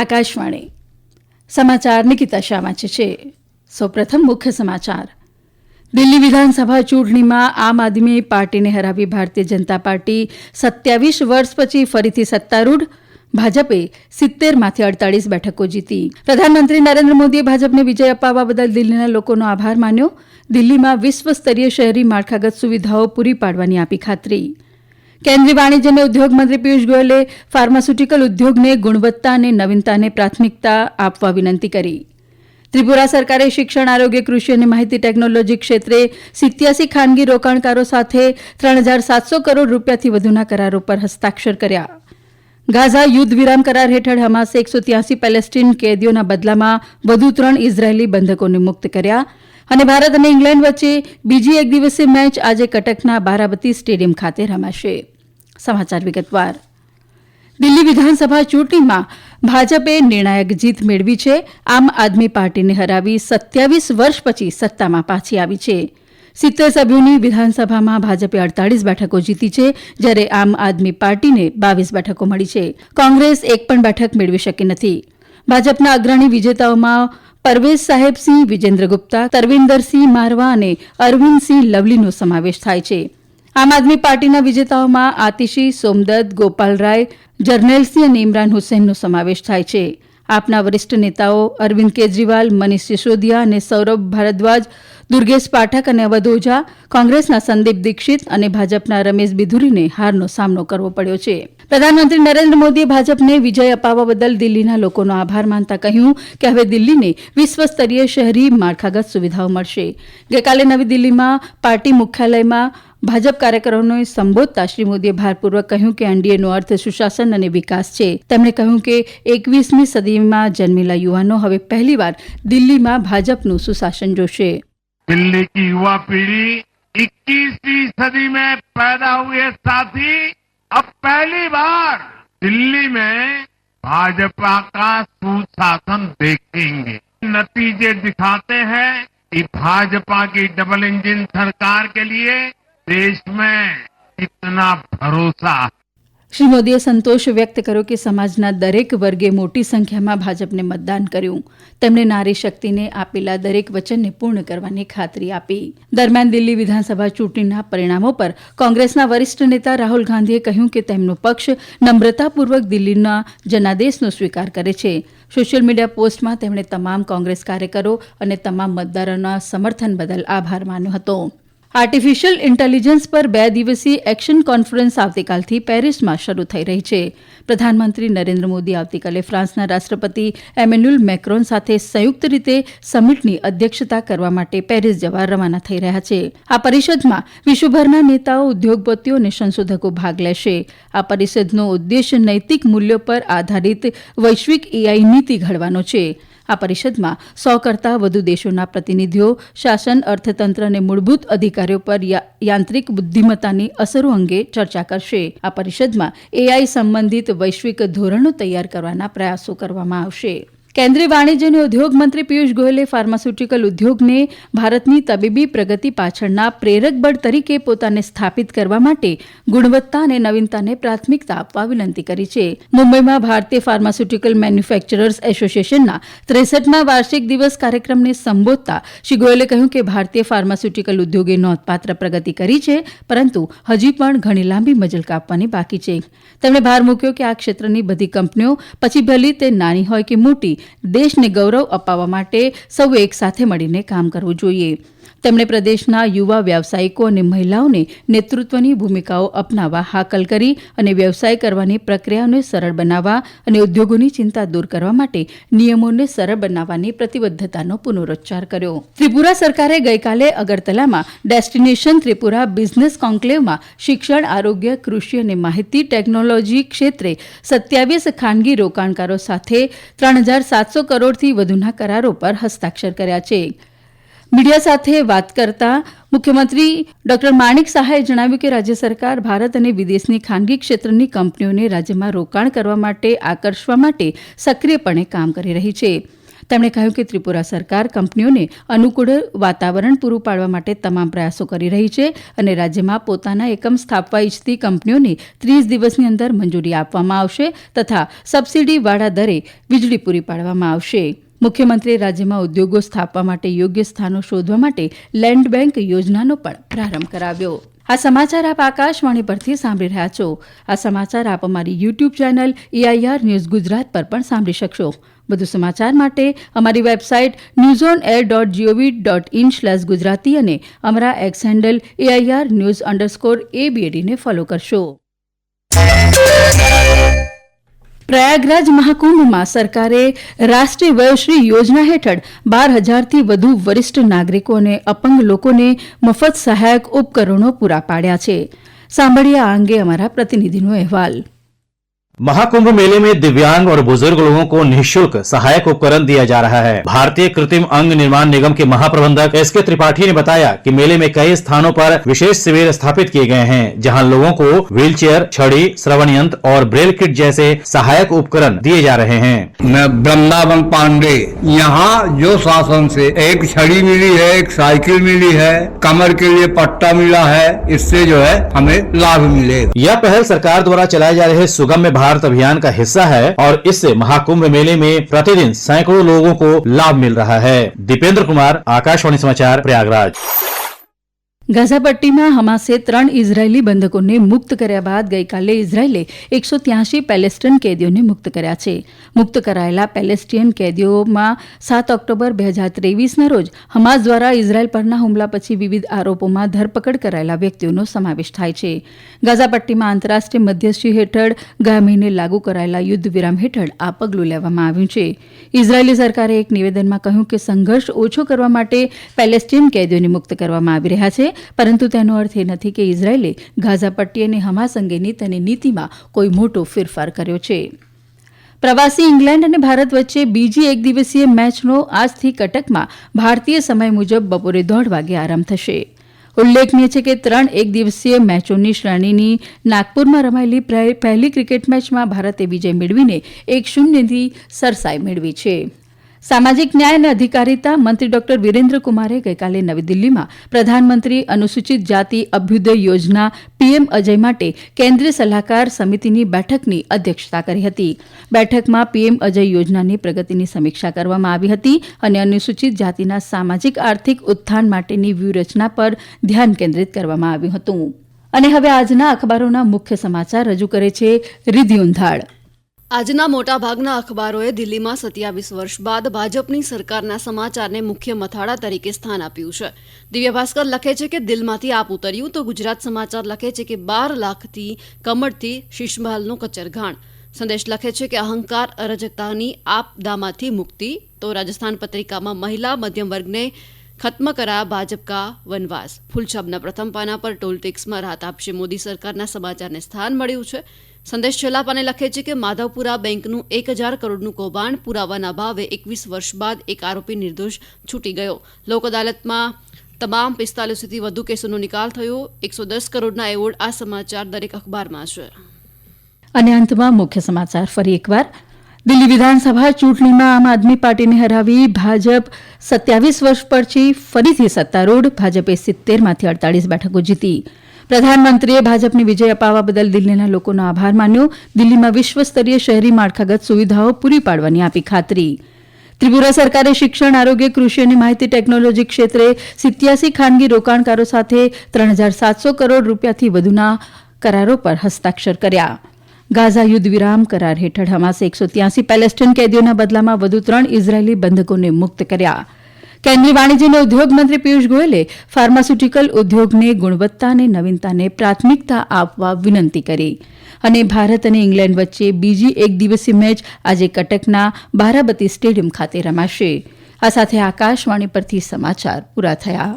આકાશવાણી. સમાચાર નિકિતા શાહ વાંચે છે. સૌપ્રથમ મુખ્ય સમાચાર. દિલ્હી વિધાનસભા ચૂંટણીમાં આમ આદમી પાર્ટીને હરાવી ભારતીય જનતા પાર્ટી સત્યાવીસ વર્ષ પછી ફરીથી સત્તારૂઢ. ભાજપે સિત્તેરમાંથી અડતાલીસ બેઠકો જીતી. પ્રધાનમંત્રી નરેન્દ્ર મોદીએ ભાજપને વિજય અપાવવા બદલ દિલ્હીના લોકોનો આભાર માન્યો. દિલ્હીમાં વિશ્વસ્તરીય શહેરી માળખાગત સુવિધાઓ પૂરી પાડવાની આપી ખાતરી. કેન્દ્રીય વાણિજ્ય અને ઉદ્યોગ મંત્રી પિયુષ ગોયલે ફાર્માસ્યુટિકલ ઉદ્યોગને ગુણવત્તા અને નવીનતાને પ્રાથમિકતા આપવા વિનંતી કરી. ત્રિપુરા સરકારે શિક્ષણ, આરોગ્ય, કૃષિ અને માહિતી ટેકનોલોજી ક્ષેત્રે સિત્યાસી ખાનગી રોકાણકારો સાથે ત્રણ હજાર સાતસો કરોડ રૂપિયાથી વધુના કરારો પર હસ્તાક્ષર કર્યા. ગાઝા યુદ્ધ વિરામ કરાર હેઠળ હમાસે એકસો ત્યાસી પેલેસ્ટીન કેદીઓના બદલામાં વધુ ત્રણ ઇઝરાયેલી બંધકોને મુક્ત કર્યા. અને ભારત અને ઇંગ્લેન્ડ વચ્ચે બીજી એક દિવસીય મેચ આજે કટકના બારાબતી સ્ટેડિયમ ખાતે રમાશે. સમાચાર વિગતવાર. દિલ્હી વિધાનસભા ચૂંટણીમાં ભાજપે નિર્ણાયક જીત મેળવી છે. આમ આદમી પાર્ટીને હરાવી સત્યાવીસ વર્ષ પછી સત્તામાં પાછી આવી છે. સિત્તેર સભ્યોની વિધાનસભામાં ભાજપે અડતાલીસ બેઠકો જીતી છે, જ્યારે આમ આદમી પાર્ટીને બાવીસ બેઠકો મળી છે. કોંગ્રેસ એક પણ બેઠક મેળવી શકી નથી. ભાજપના અગ્રણી વિજેતાઓમાં પરવેશ સાહેબસિંહ વિજેન્દ્ર ગુપ્તા તરવિંદરસિંહ મારવા અને અરવિંદસિંહ લવલીનો સમાવેશ થાય છે. આમ આદમી પાર્ટીના વિજેતાઓમાં આતિશી, સોમદત્ત ગોપાલરાય જર્નેલસિંહ અને ઇમરાન હુસેનનો સમાવેશ થાય છે. આપના વરિષ્ઠ નેતાઓ અરવિંદ કેજરીવાલ, મનીષ સિસોદિયા અને સૌરભ ભારદ્વાજ દુર્ગેશ પાઠક અને અવધ ઓઝા કોંગ્રેસના સંદીપ દીક્ષિત અને ભાજપના રમેશ બિધુરીને હારનો સામનો કરવો પડ્યો છે. પ્રધાનમંત્રી નરેન્દ્ર મોદીએ ભાજપને વિજય અપાવવા બદલ દિલ્હીના લોકોનો આભાર માનતા કહ્યું કે હવે દિલ્હીને વિશ્વસ્તરીય શહેરી માળખાગત સુવિધાઓ મળશે. ગઈકાલે નવી દિલ્હીમાં પાર્ટી મુખ્યાલયમાં ભાજપ કાર્યકરોને સંબોધતા શ્રી મોદીએ ભારપૂર્વક કહ્યું કે એનડીએનો અર્થ સુશાસન અને વિકાસ છે. તેમણે કહ્યું કે એકવીસમી સદીમાં જન્મેલા યુવાનો હવે પહેલીવાર દિલ્હીમાં ભાજપનું સુશાસન જોશે. दिल्ली की युवा पीढ़ी 21वीं सदी में पैदा हुए साथी। अब पहली बार दिल्ली में भाजपा का सुशासन देखेंगे। नतीजे दिखाते हैं कि भाजपा की डबल इंजन सरकार के लिए देश में कितना भरोसा है। શ્રી મોદીએ સંતોષ વ્યક્ત કર્યો કે સમાજના દરેક વર્ગે મોટી સંખ્યામાં ભાજપને મતદાન કર્યું. તેમણે નારી શક્તિને આપેલા દરેક વચનને પૂર્ણ કરવાની ખાતરી આપી. દરમિયાન દિલ્હી વિધાનસભા ચૂંટણીના પરિણામો પર કોંગ્રેસના વરિષ્ઠ નેતા રાહુલ ગાંધીએ કહ્યું કે તેમનો પક્ષ નમ્રતાપૂર્વક દિલ્હીના જનાદેશનો સ્વીકાર કરે છે. સોશિયલ મીડિયા પોસ્ટમાં તેમણે તમામ કોંગ્રેસ કાર્યકરો અને તમામ મતદારોના સમર્થન બદલ આભાર માન્યો હતો. આર્ટિફિશિયલ ઇન્ટેલિજન્સ પર બે દિવસીય એક્શન કોન્ફરન્સ આવતીકાલથી પેરિસમાં શરૂ થઈ રહી છે. પ્રધાનમંત્રી નરેન્દ્ર મોદી આવતીકાલે ફ્રાન્સના રાષ્ટ્રપતિ એમેન્યુઅલ મેક્રોન સાથે સંયુક્ત રીતે સમિટની અધ્યક્ષતા કરવા માટે પેરિસ જવા રવાના થઈ રહ્યા છે. આ પરિષદમાં વિશ્વભરના નેતાઓ, ઉદ્યોગપતિઓ અને સંશોધકો ભાગ લેશે. આ પરિષદનો ઉદ્દેશ નૈતિક મૂલ્યો પર આધારિત વૈશ્વિક એઆઈ નીતિ ઘડવાનો છે. આ પરિષદમાં સો કરતાં વધુ દેશોના પ્રતિનિધિઓ, શાસન, અર્થતંત્ર અને મૂળભૂત અધિકારીઓ પર યાંત્રિક બુદ્ધિમત્તાની અસરો અંગે ચર્ચા કરશે. આ પરિષદમાં એઆઈ સંબંધિત વૈશ્વિક ધોરણો તૈયાર કરવાના પ્રયાસો કરવામાં આવશે. કેન્દ્રીય વાણિજ્ય અને ઉદ્યોગ મંત્રી પિયુષ ગોયલે ફાર્માસ્યુટિકલ ઉદ્યોગને ભારતની તબીબી પ્રગતિ પાછળના પ્રેરક બળ તરીકે પોતાને સ્થાપિત કરવા માટે ગુણવત્તા અને નવીનતાને પ્રાથમિકતા આપવા વિનંતી કરી છે. મુંબઈમાં ભારતીય ફાર્માસ્યુટિકલ મેન્યુફેક્ચરર્સ એસોસિએશનના ત્રેસઠમાં વાર્ષિક દિવસ કાર્યક્રમને સંબોધતા શ્રી ગોયલે કહ્યું કે ભારતીય ફાર્માસ્યુટિકલ ઉદ્યોગે નોંધપાત્ર પ્રગતિ કરી છે, પરંતુ હજી પણ ઘણી લાંબી મજલ કાપવાની બાકી છે. તેમણે ભાર મૂક્યો કે આ ક્ષેત્રની બધી કંપનીઓ પછી ભલી તે નાની હોય કે મોટી દેશને ગૌરવ અપાવવા માટે સૌએ એક સાથે મળીને કામ કરવું જોઈએ. તેમણે પ્રદેશના યુવા વ્યાવસાયિકો અને મહિલાઓને નેતૃત્વની ભૂમિકાઓ અપનાવવા હાકલ કરી અને વ્યવસાય કરવાની પ્રક્રિયાઓને સરળ બનાવવા અને ઉદ્યોગોની ચિંતા દૂર કરવા માટે નિયમોને સરળ બનાવવાની પ્રતિબદ્ધતાનો પુનરોચ્ચાર કર્યો. ત્રિપુરા સરકારે ગઈકાલે અગરતલામાં ડેસ્ટિનેશન ત્રિપુરા બિઝનેસ કોન્કલેવમાં શિક્ષણ, આરોગ્ય, કૃષિ અને માહિતી ટેકનોલોજી ક્ષેત્રે સત્યાવીસ ખાનગી રોકાણકારો સાથે ત્રણ હજાર સાતસો કરોડથી વધુના કરારો પર હસ્તાક્ષર કર્યા છે. મીડિયા સાથે વાત કરતા મુખ્યમંત્રી ડોક્ટર માણિક શાહે જણાવ્યું કે રાજ્ય સરકાર ભારત અને વિદેશની ખાનગી ક્ષેત્રની કંપનીઓને રાજ્યમાં રોકાણ કરવા માટે આકર્ષવા માટે સક્રિયપણે કામ કરી રહી છે. તેમણે કહ્યું કે ત્રિપુરા સરકાર કંપનીઓને અનુકૂળ વાતાવરણ પૂરું પાડવા માટે તમામ પ્રયાસો કરી રહી છે અને રાજ્યમાં પોતાના એકમ સ્થાપવા ઇચ્છતી કંપનીઓને ત્રીસ દિવસની અંદર મંજૂરી આપવામાં આવશે તથા સબસીડીવાળા દરે વીજળી પૂરી પાડવામાં આવશે. મુખ્યમંત્રીએ રાજ્યમાં ઉદ્યોગો સ્થાપવા માટે યોગ્ય સ્થાનો શોધવા માટે લેન્ડ બેન્ક યોજનાનો પણ પ્રારંભ કરાવ્યો. આ સમાચાર આપ આકાશવાણી પરથી સાંભળી રહ્યા છો. આ સમાચાર આપ અમારી YouTube channel AIR news Gujarat પર પણ સાંભળી શકશો. વધુ સમાચાર માટે અમારી website news on air dot G O V dot in slash Gujarati અને અમારા X handle AIR news underscore એબીએડીને follow કરશો. પ્રયાગરાજ મહાકુંભમાં સરકારે રાષ્ટ્રીય વયોશ્રી યોજના હેઠળ બાર હજારથી વધુ વરિષ્ઠ નાગરિકો અને અપંગ લોકોને મફત સહાયક ઉપકરણો પૂરા પાડ્યા છે. સાંભળીએ આ અંગે અમારા પ્રતિનિધિનો અહેવાલ. महाकुंभ मेले में दिव्यांग और बुज़ुर्ग लोगों को निशुल्क सहायक उपकरण दिया जा रहा है। भारतीय कृत्रिम अंग निर्माण निगम के महाप्रबंधक एस के त्रिपाठी ने बताया कि मेले में कई स्थानों पर विशेष शिविर स्थापित किए गए हैं जहाँ लोगों को व्हील चेयर छड़ी श्रवण यंत्र और ब्रेल किट जैसे सहायक उपकरण दिए जा रहे हैं। मैं वृंदावन पांडे यहाँ जो शासन से एक छड़ी मिली है एक साइकिल मिली है कमर के लिए पट्टा मिला है इससे जो है हमें लाभ मिले। यह पहल सरकार द्वारा चलाए जा रहे सुगम सुगम्य भारत अभियान का हिस्सा है और इससे महाकुंभ मेले में प्रतिदिन सैकड़ों लोगों को लाभ मिल रहा है दीपेंद्र कुमार आकाशवाणी समाचार प्रयागराज ગાઝા પટ્ટીમાં હમાસે ત્રણ ઇઝરાયેલી બંધકોને મુક્ત કર્યા બાદ ગઈકાલે ઇઝરાયેલે એકસો ત્યાંશી પેલેસ્ટીન કેદીઓને મુક્ત કર્યા છે. મુક્ત કરાયેલા પેલેસ્ટીયન કેદીઓમાં સાત ઓક્ટોબર બે હજાર ત્રેવીસના રોજ હમાસ દ્વારા ઇઝરાયેલ પરના હુમલા પછી વિવિધ આરોપોમાં ધરપકડ કરાયેલા વ્યક્તિઓનો સમાવેશ થાય છે. ગાઝા પટ્ટીમાં આંતરરાષ્ટ્રીય મધ્યસ્થી હેઠળ ગયા મહિને લાગુ કરાયેલા યુદ્ધ વિરામ હેઠળ આ પગલું લેવામાં આવ્યું છે. ઇઝરાયેલી સરકારે એક નિવેદનમાં કહ્યું કે સંઘર્ષ ઓછો કરવા માટે પેલેસ્ટીન કેદીઓને મુક્ત કરવામાં આવી રહ્યા છે. પરંતુ તેનો અર્થ એ નથી કે ઇઝરાયેલે ગાઝા પટ્ટી અને હમાસ અંગેની તેની નીતિમાં કોઈ મોટો ફેરફાર કર્યો છે. પ્રવાસી ઇંગ્લેન્ડ અને ભારત વચ્ચે બીજી એક દિવસીય મેચનો આજથી કટકમાં ભારતીય સમય મુજબ બપોરે દોઢ વાગે આરંભ થશે. ઉલ્લેખનીય છે કે ત્રણ એક દિવસીય મેચોની શ્રેણીની નાગપુરમાં રમાયેલી પહેલી ક્રિકેટ મેચમાં ભારતે વિજય મેળવીને એક શૂન્યથી સરસાઈ મેળવી છે. સામાજિક ન્યાય અને અધિકારીતા મંત્રી ડોક્ટર વિરેન્દ્ર કુમારે ગઈકાલે નવી દિલ્હીમાં પ્રધાનમંત્રી અનુસૂચિત જાતિ અભ્યુદય યોજના પીએમ અજય માટે કેન્દ્રીય સલાહકાર સમિતિની બેઠકની અધ્યક્ષતા કરી હતી. બેઠકમાં પીએમ અજય યોજનાની પ્રગતિની સમીક્ષા કરવામાં આવી હતી અને અનુસૂચિત જાતિના સામાજિક આર્થિક ઉત્થાન માટેની વ્યૂહરચના પર ધ્યાન કેન્દ્રિત કરવામાં આવ્યું હતું. અને હવે આજના અખબારોના મુખ્ય સમાચાર રજૂ કરે છે રિધિ ઉંધાડ આજના મોટાભાગના અખબારોએ દિલ્હીમાં સત્યાવીસ વર્ષ બાદ ભાજપની સરકારના સમાચારને મુખ્ય મથાળા તરીકે સ્થાન આપ્યું છે. દિવ્ય ભાસ્કર લખે છે કે દિલમાંથી આપ ઉતર્યું તો ગુજરાત સમાચાર લખે છે કે બાર લાખથી કમળથી શિશમહાલનું કચરઘાણ. સંદેશ લખે છે કે અહંકાર અરજકતાની આપદામાંથી મુક્તિ તો રાજસ્થાન પત્રિકામાં મહિલા મધ્યમ વર્ગને ખત્મ કરા ભાજપ કા વનવાસ. ફૂલછબના પ્રથમ પાના પર ટોલ ટેક્સમાં રાહત આપશે મોદી સરકારના સમાચારને સ્થાન મળ્યું છે. સંદેશ છેલ્લા પાને લખે છે કે માધવપુરા બેંકનું એક હજાર કરોડનું કૌભાંડ પુરાવાના ભાવે એકવીસ વર્ષ બાદ એક આરોપી નિર્દોષ છૂટી ગયો. લોક અદાલતમાં તમામ પિસ્તાલીસથી વધુ કેસોનો નિકાલ થયો. એકસો દસ કરોડના એવોર્ડ આ સમાચાર દરેક અખબારમાં છે. અને અંતમાં મુખ્ય સમાચાર. ફરી એકવાર, દિલ્હી વિધાનસભા ચૂંટણીમાં આમ આદમી પાર્ટીને હરાવી ભાજપ સત્યાવીસ વર્ષ પછી ફરીથી સત્તારૂઢ. ભાજપે સિત્તેરમાંથી અડતાલીસ બેઠકો જીતી. પ્રધાનમંત્રીએ ભાજપને વિજય અપાવવા બદલ દિલ્હીના લોકોનો આભાર માન્યો. દિલ્હીમાં વિશ્વસ્તરીય શહેરી માળખાગત સુવિધાઓ પૂરી પાડવાની આપી ખાતરી. ત્રિપુરા સરકારે શિક્ષણ, આરોગ્ય, કૃષિ અને માહિતી ટેકનોલોજી ક્ષેત્રે સિત્યાસી ખાનગી રોકાણકારો સાથે ત્રણ હજાર સાતસો કરોડ રૂપિયાથી વધુના કરારો પર હસ્તાક્ષર કર્યા. ગાઝા યુદ્ધ વિરામ કરાર હેઠળ હમાસે એકસો ત્યાસી પેલેસ્ટીન કેદીઓના બદલામાં વધુ ત્રણ ઇઝરાયેલી બંધકોને મુક્ત કર્યા. કેન્દ્રીય વાણિજ્ય અને ઉદ્યોગ મંત્રી પિયુષ ગોયલે ફાર્માસ્યુટિકલ ઉદ્યોગને ગુણવત્તા અને નવીનતાને પ્રાથમિકતા આપવા વિનંતી કરી. અને ભારત અને ઇંગ્લેન્ડ વચ્ચે બીજી એક દિવસીય મેચ આજે કટકના બારાબતી સ્ટેડિયમ ખાતે રમાશે. આ સાથે આકાશવાણી પરથી સમાચાર પૂરા થયા.